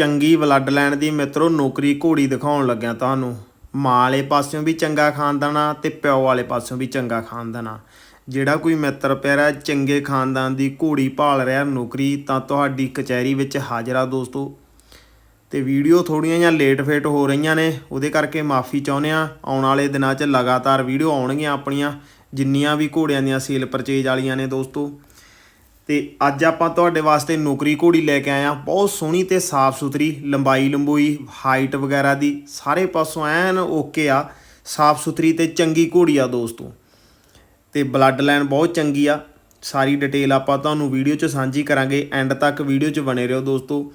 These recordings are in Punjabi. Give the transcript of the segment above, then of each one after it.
ਚੰਗੀ ਬਲੱਡ ਲਾਈਨ ਦੀ ਮਿੱਤਰੋ ਨੌਕਰੀ ਘੋੜੀ ਦਿਖਾਉਣ ਲੱਗਿਆ ਤੁਹਾਨੂੰ। ਮਾਂ ਵਾਲੇ ਪਾਸਿਓਂ ਵੀ ਚੰਗਾ ਖਾਨਦਾਨ ਆ ਤੇ ਪਿਓ ਵਾਲੇ ਪਾਸਿਓਂ ਵੀ ਚੰਗਾ ਖਾਨਦਾਨ ਆ। ਜਿਹੜਾ ਕੋਈ ਮਿੱਤਰ ਪਿਆਰਾ ਚੰਗੇ ਖਾਨਦਾਨ ਦੀ ਘੋੜੀ ਭਾਲ ਰਿਹਾ ਨੌਕਰੀ, ਤਾਂ ਤੁਹਾਡੀ ਕਚਹਿਰੀ ਵਿੱਚ ਹਾਜ਼ਰਾ ਦੋਸਤੋ। ਤੇ ਵੀਡੀਓ ਥੋੜੀਆਂ ਜਿਹਾ ਲੇਟ ਫੇਟ ਹੋ ਰਹੀਆਂ ਨੇ, ਉਹਦੇ ਕਰਕੇ ਮਾਫੀ ਚਾਹੁੰਦੇ ਆ ਆਉਣ ਵਾਲੇ ਦਿਨਾਂ 'ਚ ਲਗਾਤਾਰ ਵੀਡੀਓ ਆਉਣਗੀਆਂ ਆਪਣੀਆਂ, ਜਿੰਨੀਆਂ ਵੀ ਘੋੜਿਆਂ ਦੀਆਂ ਸੇਲ ਪਰਚੇਜ ਵਾਲੀਆਂ ਨੇ ਦੋਸਤੋ। ਤੇ ਅੱਜ ਆਪਾਂ ਤੁਹਾਡੇ ਵਾਸਤੇ ਨੌਕਰੀ ਘੋੜੀ ਲੈ ਕੇ ਆਏ ਆ ਬਹੁਤ ਸੋਹਣੀ ਤੇ ਸਾਫ਼ ਸੁਥਰੀ ਲੰਬਾਈ ਲੰਬੋਈ ਹਾਈਟ ਵਗੈਰਾ ਦੀ ਸਾਰੇ ਪਾਸੋਂ ਐਨ ਓਕੇ ਆ, ਸਾਫ਼ ਸੁਥਰੀ ਤੇ ਚੰਗੀ ਘੋੜੀ ਆ ਦੋਸਤੋ। ਤੇ ਬਲੱਡ ਲਾਈਨ ਬਹੁਤ ਚੰਗੀ ਆ। ਸਾਰੀ ਡਿਟੇਲ ਆਪਾਂ ਤੁਹਾਨੂੰ ਵੀਡੀਓ 'ਚ ਸਾਂਝੀ ਕਰਾਂਗੇ। ਐਂਡ ਤੱਕ ਵੀਡੀਓ 'ਚ ਬਣੇ ਰਹੋ ਦੋਸਤੋ।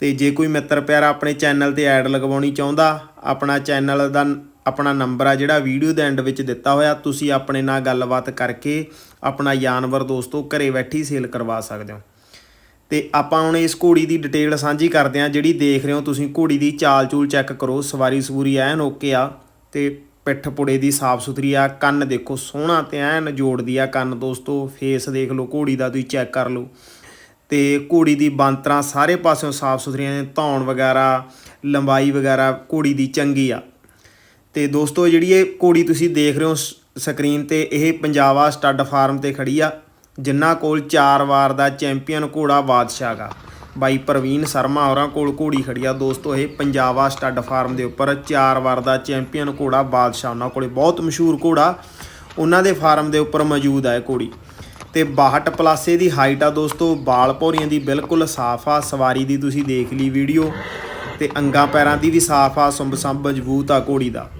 ਤੇ ਜੇ ਕੋਈ ਮਿੱਤਰ ਪਿਆਰਾ ਆਪਣੇ ਚੈਨਲ ਤੇ ਐਡ ਲਗਵਾਉਣੀ ਚਾਹੁੰਦਾ, ਆਪਣਾ ਚੈਨਲ ਦਾ ਆਪਣਾ ਨੰਬਰ ਆ ਜਿਹੜਾ ਵੀਡੀਓ ਦੇ ਐਂਡ ਵਿੱਚ ਦਿੱਤਾ ਹੋਇਆ, ਤੁਸੀਂ ਆਪਣੇ ਨਾਲ ਗੱਲਬਾਤ ਕਰਕੇ ਆਪਣਾ ਜਾਨਵਰ ਦੋਸਤੋ ਘਰੇ ਬੈਠੀ ਸੇਲ ਕਰਵਾ ਸਕਦੇ ਹੋ। ਤੇ ਆਪਾਂ ਹੁਣ ਇਸ ਘੋੜੀ ਦੀ ਡਿਟੇਲ ਸਾਂਝੀ ਕਰਦੇ ਹਾਂ, ਜਿਹੜੀ ਦੇਖ ਰਹੇ ਹੋ ਤੁਸੀਂ, ਘੋੜੀ ਦੀ ਚਾਲ ਚੂਲ ਚੈੱਕ ਕਰੋ, ਸਵਾਰੀ ਸਵੂਰੀ ਐਨ ਓਕੇ ਆ, ਤੇ ਪਿੱਠ ਪੁੜੇ ਦੀ ਸਾਫ਼ ਸੁਥਰੀ ਆ, ਕੰਨ ਦੇਖੋ ਸੋਹਣਾ ਤੇ ਐਨ ਜੋੜਦੀ ਆ ਕੰਨ ਦੋਸਤੋ ਫੇਸ ਦੇਖ ਲਓ, ਘੋੜੀ ਦਾ ਤੁਸੀਂ ਚੈੱਕ ਕਰ ਲਓ। ਤੇ ਘੋੜੀ ਦੀ ਬਾਂਤਰਾਂ ਸਾਰੇ ਪਾਸਿਓਂ ਸਾਫ਼ ਸੁਥਰੀਆਂ ਨੇ, ਧੌਣ ਵਗੈਰਾ, ਲੰਬਾਈ ਵਗੈਰਾ, ਘੋੜੀ ਦੀ ਚੰਗੀ ਆ। ਤੇ ਦੋਸਤੋ ਜਿਹੜੀ ਇਹ ਘੋੜੀ ਤੁਸੀਂ ਦੇਖ ਰਹੇ ਹੋ ਸ- ਸਕਰੀਨ ਤੇ, ਇਹ ਪੰਜਾਬਾ ਸਟੱਡ ਫਾਰਮ ਤੇ ਖੜੀ ਆ, ਜਿਨ੍ਹਾਂ ਕੋਲ ਚਾਰ ਵਾਰ ਦਾ ਚੈਂਪੀਅਨ ਘੋੜਾ ਬਾਦਸ਼ਾਹ ਗਾ। ਬਾਈ ਪ੍ਰਵੀਨ ਸ਼ਰਮਾ ਹੋਰਾਂ ਕੋਲ ਘੋੜੀ ਖੜੀ ਆ। ਦੋਸਤੋ, ਇਹ ਪੰਜਾਬਾ ਸਟੱਡ ਫਾਰਮ ਦੇ ਉੱਪਰ ਚਾਰ ਵਾਰ ਦਾ ਚੈਂਪੀਅਨ ਘੋੜਾ ਬਾਦਸ਼ਾਹ ਉਹਨਾਂ ਕੋਲੇ। ਬਹੁਤ ਮਸ਼ਹੂਰ ਘੋੜਾ ਉਹਨਾਂ ਦੇ ਫਾਰਮ ਦੇ ਉੱਪਰ ਮੌਜੂਦ ਆ ਇਹ ਘੋੜੀ। ਤੇ 62 ਪਲੱਸ ਇਹਦੀ ਹਾਈਟ ਆ ਦੋਸਤੋ, ਬਾਲ ਭੌਰੀਆਂ ਦੀ ਬਿਲਕੁਲ ਸਾਫ਼ ਆ, ਸਵਾਰੀ ਦੀ ਤੁਸੀਂ ਦੇਖ ਲਈ ਵੀਡੀਓ, ਤੇ ਅੰਗਾਂ ਪੈਰਾਂ ਦੀ ਵੀ ਸਾਫ਼ ਆ ਸੁੰਬ ਸੰਬ ਮਜ਼ਬੂਤ ਆ ਘੋੜੀ ਦਾ।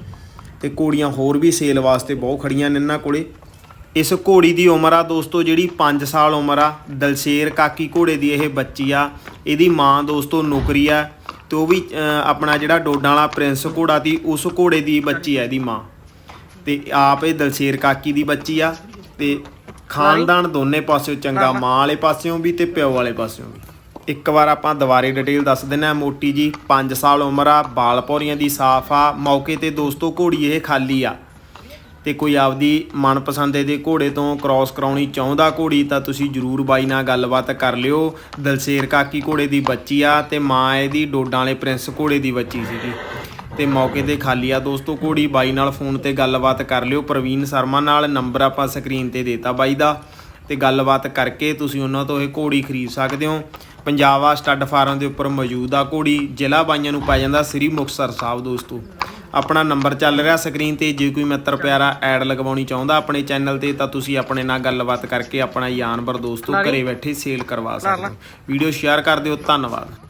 ਤੇ ਘੋੜੀਆਂ ਹੋਰ ਵੀ ਸੇਲ ਵਾਸਤੇ ਬਹੁਤ ਖੜੀਆਂ ਨੇ ਇਹਨਾਂ ਕੋਲੇ। ਇਸ ਘੋੜੀ ਦੀ ਉਮਰ ਆ ਦੋਸਤੋ ਜਿਹੜੀ 5 ਸਾਲ ਉਮਰ ਆ। ਦਲਸ਼ੇਰ ਕਾਕੀ ਘੋੜੇ ਦੀ ਇਹ ਬੱਚੀ ਆ। ਇਹਦੀ ਮਾਂ ਦੋਸਤੋ ਨੌਕਰੀ ਆ ਤੇ ਉਹ ਵੀ ਆਪਣਾ ਜਿਹੜਾ ਡੋਡਾਂ ਵਾਲਾ ਪ੍ਰਿੰਸ ਘੋੜਾ ਦੀ ਉਸ ਘੋੜੇ ਦੀ ਬੱਚੀ ਆ ਇਹਦੀ ਮਾਂ। ਤੇ ਆਪ ਇਹ ਦਲਸ਼ੇਰ ਕਾਕੀ ਦੀ ਬੱਚੀ ਆ ਤੇ ਖਾਨਦਾਨ ਦੋਨੇ ਪਾਸਿਓਂ ਚੰਗਾ, ਮਾਂ ਵਾਲੇ ਪਾਸਿਓਂ ਵੀ ਤੇ ਪਿਓ ਵਾਲੇ ਪਾਸਿਓਂ ਵੀ। ਇੱਕ ਵਾਰ ਆਪਾਂ ਦੁਬਾਰੇ ਡਿਟੇਲ ਦੱਸ ਦਿੰਦੇ ਮੋਟੀ ਜੀ 5 ਸਾਲ ਉਮਰ ਆ, ਬਾਲ ਪੌਰੀਆਂ ਦੀ ਸਾਫ਼ ਆ। ਮੌਕੇ ਤੇ ਦੋਸਤੋ ਘੋੜੀ ਇਹ ਖਾਲੀ ਆ। ਤੇ ਕੋਈ ਆਪਦੀ ਮਨਪਸੰਦ ਦੇ ਘੋੜੇ ਤੋਂ ਕ੍ਰਾਸ ਕਰਾਉਣੀ ਚਾਹੁੰਦਾ ਘੋੜੀ ਤਾਂ ਤੁਸੀਂ ਜਰੂਰ ਬਾਈ ਨਾਲ ਗੱਲਬਾਤ ਕਰ ਲਿਓ। ਦਲਸ਼ੇਰ ਕਾਕੀ ਘੋੜੇ ਦੀ ਬੱਚੀ ਆ ਤੇ ਮਾਂ ਇਹਦੀ ਡੋਡਾਂ ਵਾਲੇ ਪ੍ਰਿੰਸ ਘੋੜੇ ਦੀ ਬੱਚੀ ਸੀਗੀ। ਤੇ ਮੌਕੇ ਤੇ ਖਾਲੀ ਆ ਦੋਸਤੋ ਘੋੜੀ। ਬਾਈ ਨਾਲ ਫੋਨ ਤੇ ਗੱਲਬਾਤ ਕਰ ਲਿਓ। ਪ੍ਰਵੀਨ ਸ਼ਰਮਾ ਨਾਲ ਨੰਬਰ ਆਪਾਂ ਸਕਰੀਨ ਤੇ ਦੇਤਾ ਬਾਈ ਦਾ। ਤੇ ਗੱਲਬਾਤ ਕਰਕੇ ਤੁਸੀਂ ਉਹਨਾਂ ਤੋਂ ਇਹ ਘੋੜੀ ਖਰੀਦ ਸਕਦੇ ਹੋ। ਪੰਜਾਬਾ ਸਟੱਡ ਫਾਰਮ ਦੇ ਉੱਪਰ ਮੌਜੂਦ ਆ ਘੋੜੀ। ਜ਼ਿਲ੍ਹਾ ਬਾਈਆਂ ਨੂੰ ਪੈ ਜਾਂਦਾ ਸ੍ਰੀ ਮੁਕਤਸਰ ਸਾਹਿਬ ਦੋਸਤੋ। ਆਪਣਾ ਨੰਬਰ ਚੱਲ ਰਿਹਾ ਸਕਰੀਨ ਤੇ। ਜੇ ਕੋਈ ਮਿੱਤਰ ਪਿਆਰਾ ਐਡ ਲਗਵਾਉਣੀ ਚਾਹੁੰਦਾ ਆਪਣੇ ਚੈਨਲ ਤੇ ਤਾਂ ਤੁਸੀਂ ਆਪਣੇ ਨਾਲ ਗੱਲਬਾਤ ਕਰਕੇ ਆਪਣਾ ਜਾਨਵਰ ਦੋਸਤੋ ਘਰੇ ਬੈਠੇ ਸੇਲ ਕਰਵਾ ਸਕਦੇ ਹੋ। ਵੀਡੀਓ ਸ਼ੇਅਰ ਕਰ ਦਿਓ। ਧੰਨਵਾਦ।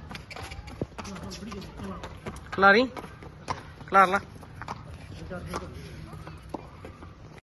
ਖਲਾਰੀ ਖਲਾਰ ਲਾ।